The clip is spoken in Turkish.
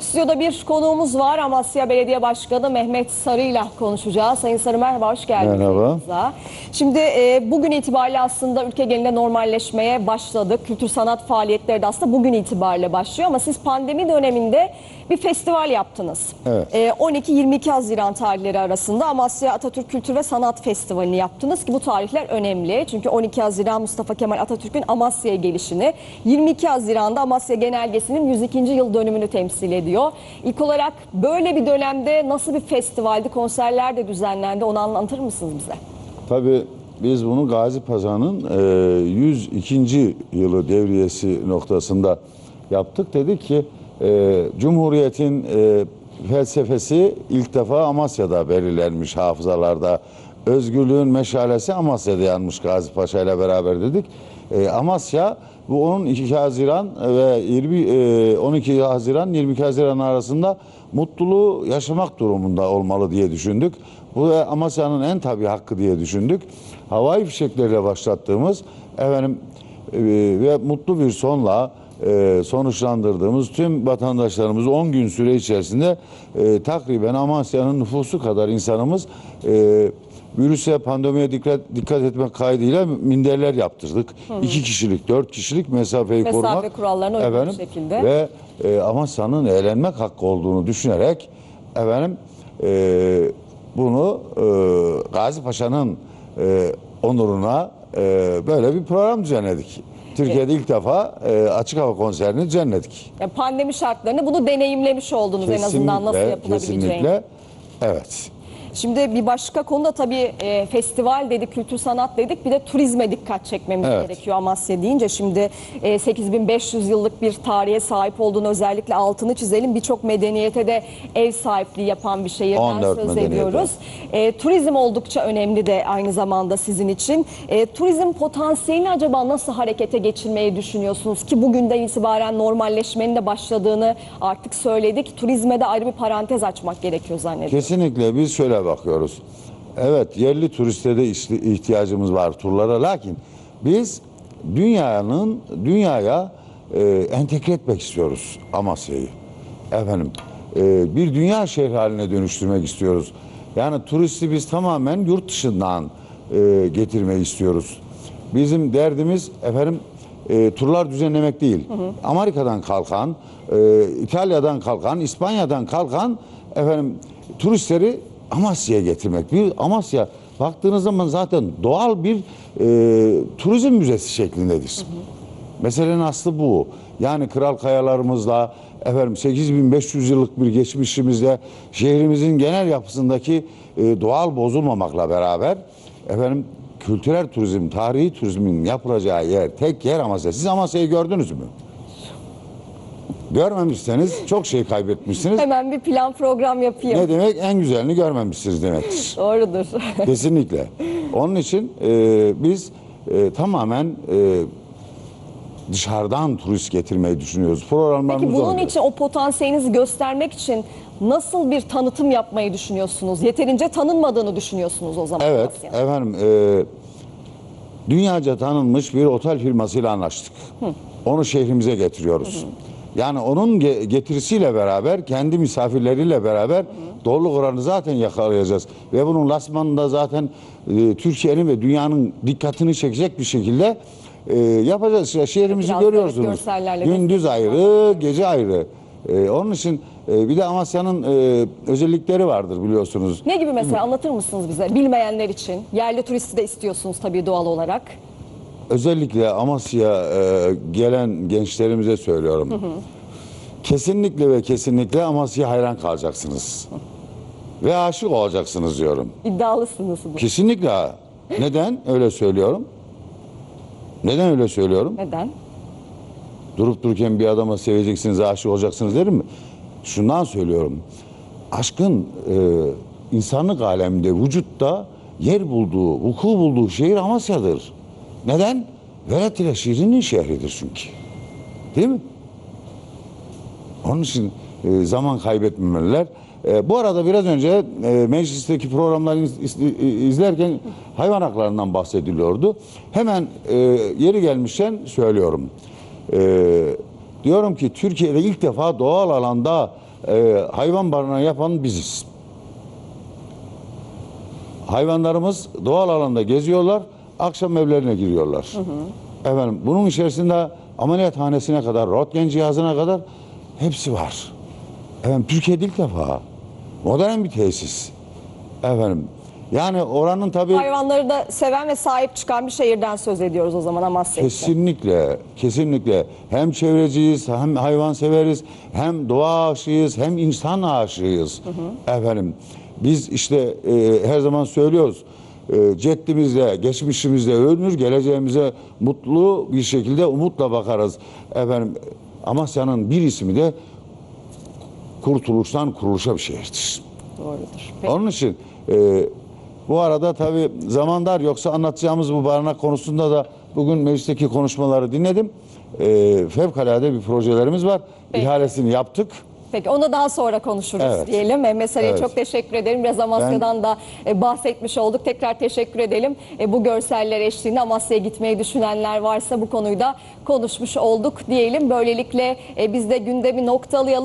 Stüdyoda bir konuğumuz var. Amasya Belediye Başkanı Mehmet Sarı ile konuşacağız. Sayın Sarı merhaba, hoş geldiniz. Merhaba. Şimdi e, bugün itibariyle aslında ülke genelinde normalleşmeye başladık. Kültür sanat faaliyetleri de aslında bugün itibariyle başlıyor. Ama siz pandemi döneminde bir festival yaptınız. Evet. E, 12-22 Haziran tarihleri arasında Amasya Atatürk Kültür ve Sanat Festivali'ni yaptınız ki bu tarihler önemli. Çünkü 12 Haziran Mustafa Kemal Atatürk'ün Amasya'ya gelişini, 22 Haziran'da Amasya Genelgesi'nin 102. yıl dönümünü temsil ediyor. İlk olarak böyle bir dönemde nasıl bir festivaldi, konserler de düzenlendi onu anlatır mısınız bize? Tabii biz bunu Gazi Paşa'nın e, 102. yılı devriyesi noktasında yaptık. Dedik ki e, Cumhuriyet'in e, felsefesi ilk defa Amasya'da belirlenmiş hafızalarda. Özgürlüğün meşalesi Amasya'da yanmış Gazi Paşa ile beraber dedik. E, Amasya bu 12 Haziran ve 20 e, 12 Haziran 22 Haziran arasında mutluluğu yaşamak durumunda olmalı diye düşündük. Bu da Amasya'nın en tabii hakkı diye düşündük. Havai fişeklerle başlattığımız efendim e, ve mutlu bir sonla e, sonuçlandırdığımız tüm vatandaşlarımız 10 gün süre içerisinde e, takriben Amasya'nın nüfusu kadar insanımız e, virüse pandemiye dikkat, dikkat etmek kaydıyla minderler yaptırdık. İki kişilik, dört kişilik mesafeyi Mesafe korumak. kurallarına uygun bir şekilde. Ve e, Amasya'nın eğlenmek hakkı olduğunu düşünerek efendim e, bunu e, Gazi Paşa'nın e, onuruna e, böyle bir program düzenledik. Türkiye'de ilk defa e, açık hava konserini düzenledik. Yani pandemi şartlarını bunu deneyimlemiş oldunuz en azından nasıl Kesinlikle, yapılabileceğini. Kesinlikle. Evet. Şimdi bir başka konu da tabii e, festival dedik, kültür sanat dedik. Bir de turizme dikkat çekmemiz Evet. gerekiyor Amasya deyince. Şimdi e, 8500 yıllık bir tarihe sahip olduğunu özellikle altını çizelim. Birçok medeniyete de ev sahipliği yapan bir şehirden 14 söz ediyoruz. E, turizm oldukça önemli de aynı zamanda sizin için. E, turizm potansiyelini acaba nasıl harekete geçirmeyi düşünüyorsunuz? Ki bugünden itibaren normalleşmenin de başladığını artık söyledik. Turizme de ayrı bir parantez açmak gerekiyor zannediyorum. Kesinlikle biz şöyle bakıyoruz. Evet yerli turiste de ihtiyacımız var turlara lakin biz dünyanın dünyaya e, entegre etmek istiyoruz Amasya'yı. Efendim e, bir dünya şehri haline dönüştürmek istiyoruz. Yani turisti biz tamamen yurt dışından e, getirmeyi istiyoruz. Bizim derdimiz efendim e, turlar düzenlemek değil. Amerika'dan kalkan, e, İtalya'dan kalkan, İspanya'dan kalkan efendim turistleri Amasya'ya getirmek. Bir Amasya baktığınız zaman zaten doğal bir e, turizm müzesi şeklindedir. Meselenin aslı bu. Yani kral kayalarımızla efendim 8500 yıllık bir geçmişimizle şehrimizin genel yapısındaki e, doğal bozulmamakla beraber efendim kültürel turizm, tarihi turizmin yapılacağı yer, tek yer Amasya. Siz Amasya'yı gördünüz mü? Görmemişseniz çok şey kaybetmişsiniz. Hemen bir plan program yapayım. Ne demek? En güzelini görmemişsiniz demektir. Doğrudur. Kesinlikle. Onun için e, biz e, tamamen e, dışarıdan turist getirmeyi düşünüyoruz. Programlarımız Peki bunun göre. için o potansiyelinizi göstermek için nasıl bir tanıtım yapmayı düşünüyorsunuz? Yeterince tanınmadığını düşünüyorsunuz o zaman. Evet Amasya'nın. efendim e, dünyaca tanınmış bir otel firmasıyla anlaştık. Onu şehrimize getiriyoruz. Yani onun ge- getirisiyle beraber kendi misafirleriyle beraber doluluk oranı zaten yakalayacağız. Ve bunun lasmanında zaten e, Türkiye'nin ve dünyanın dikkatini çekecek bir şekilde e, yapacağız. İşte şehrimizi Biraz görüyorsunuz. Gündüz ayrı, gece ayrı. E, onun için e, bir de Amasya'nın e, özellikleri vardır biliyorsunuz. Ne gibi mesela anlatır mısınız bize bilmeyenler için? Yerli turisti de istiyorsunuz tabii doğal olarak. Özellikle Amasya e, gelen gençlerimize söylüyorum. Kesinlikle ve kesinlikle Amasya'ya hayran kalacaksınız. Ve aşık olacaksınız diyorum. İddialısınız bu. Kesinlikle. Neden öyle söylüyorum? Neden öyle söylüyorum? Neden? Durup dururken bir adama seveceksiniz, aşık olacaksınız derim mi? Şundan söylüyorum. Aşkın e, insanlık aleminde, vücutta yer bulduğu, vuku bulduğu şehir Amasya'dır. Neden? Velat ile şiirinin şehridir çünkü. Değil mi? Onun için e, zaman kaybetmemeliler. E, bu arada biraz önce e, meclisteki programları iz- iz- izlerken hayvan haklarından bahsediliyordu. Hemen yeri gelmişken söylüyorum. Diyorum ki Türkiye'de ilk defa doğal alanda hayvan barınağı yapan biziz. Hayvanlarımız doğal alanda geziyorlar, akşam evlerine giriyorlar. Efendim bunun içerisinde ameliyathanesine kadar, röntgen cihazına kadar hepsi var. Efendim Türkiye'de ilk defa modern bir tesis. Efendim yani oranın tabii Hayvanları da seven ve sahip çıkan bir şehirden söz ediyoruz o zaman Amasya için. Kesinlikle, kesinlikle hem çevreciyiz, hem hayvan severiz, hem doğa aşığıyız, hem insan aşığıyız. Efendim, biz işte e, her zaman söylüyoruz, e, ceddimizle, geçmişimizle övünür, geleceğimize mutlu bir şekilde umutla bakarız. Efendim, Amasya'nın bir ismi de kurtuluştan kuruluşa bir şehirdir. Doğrudur. Peki. Onun için e, bu arada tabii zaman dar yoksa anlatacağımız bu barınak konusunda da bugün meclisteki konuşmaları dinledim. E, fevkalade bir projelerimiz var. Peki. İhalesini yaptık. Peki onu daha sonra konuşuruz Evet. diyelim. E, Meseleye Evet. çok teşekkür ederim. Biraz Amasya'dan da e, bahsetmiş olduk. Tekrar teşekkür edelim. E, bu görseller eşliğinde Amasya'ya gitmeyi düşünenler varsa bu konuyu da konuşmuş olduk diyelim. Böylelikle e, biz de gündemi noktalayalım.